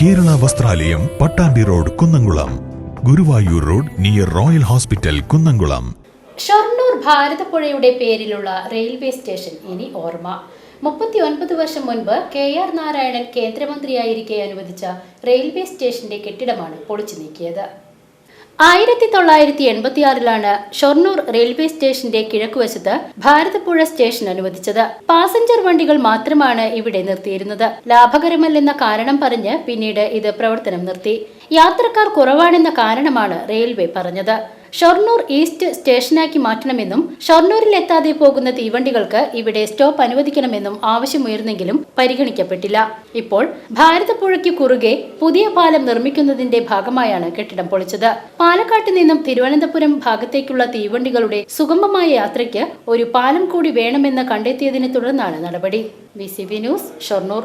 Kerala Vasthralayam Pattambi road Kunnamkulam. Guruvayur road near royal hospital Kunnamkulam. Shoranur ഭാരതപ്പുഴയുടെ പേരിലുള്ള railway station ഇനി ഓർമ്മ. മുപ്പത്തിയൊൻപത് വർഷം മുൻപ് കെ ആർ നാരായണൻ കേന്ദ്രമന്ത്രിയായിരിക്കെ അനുവദിച്ച റെയിൽവേ സ്റ്റേഷന്റെ കെട്ടിടമാണ് പൊളിച്ചു നീക്കിയത്. ആയിരത്തി തൊള്ളായിരത്തി എൺപത്തിയാറിലാണ് ഷൊർണൂർ റെയിൽവേ സ്റ്റേഷന്റെ കിഴക്കുവശത്ത് ഭാരതപ്പുഴ സ്റ്റേഷൻ അനുവദിച്ചത്. പാസഞ്ചർ വണ്ടികൾ മാത്രമാണ് ഇവിടെ നിർത്തിയിരുന്നത്. ലാഭകരമല്ലെന്ന കാരണം പറഞ്ഞ് പിന്നീട് ഇത് പ്രവർത്തനം നിർത്തി. യാത്രക്കാർ കുറവാണെന്ന കാരണമാണ് റെയിൽവേ പറഞ്ഞത്. ഷൊർണൂർ ഈസ്റ്റ് സ്റ്റേഷനാക്കി മാറ്റണമെന്നും ഷൊർണൂരിൽ എത്താതെ പോകുന്ന തീവണ്ടികൾക്ക് ഇവിടെ സ്റ്റോപ്പ് അനുവദിക്കണമെന്നും ആവശ്യമുയർന്നെങ്കിലും പരിഗണിക്കപ്പെട്ടില്ല. ഇപ്പോൾ ഭാരതപ്പുഴയ്ക്ക് കുറുകെ പുതിയ പാലം നിർമ്മിക്കുന്നതിന്റെ ഭാഗമായാണ് കെട്ടിടം പൊളിച്ചത്. പാലക്കാട്ട് നിന്നും തിരുവനന്തപുരം ഭാഗത്തേക്കുള്ള തീവണ്ടികളുടെ സുഗമമായ യാത്രയ്ക്ക് ഒരു പാലം കൂടി വേണമെന്ന് കണ്ടെത്തിയതിനെ തുടർന്നാണ് നടപടി. V news Shoranur.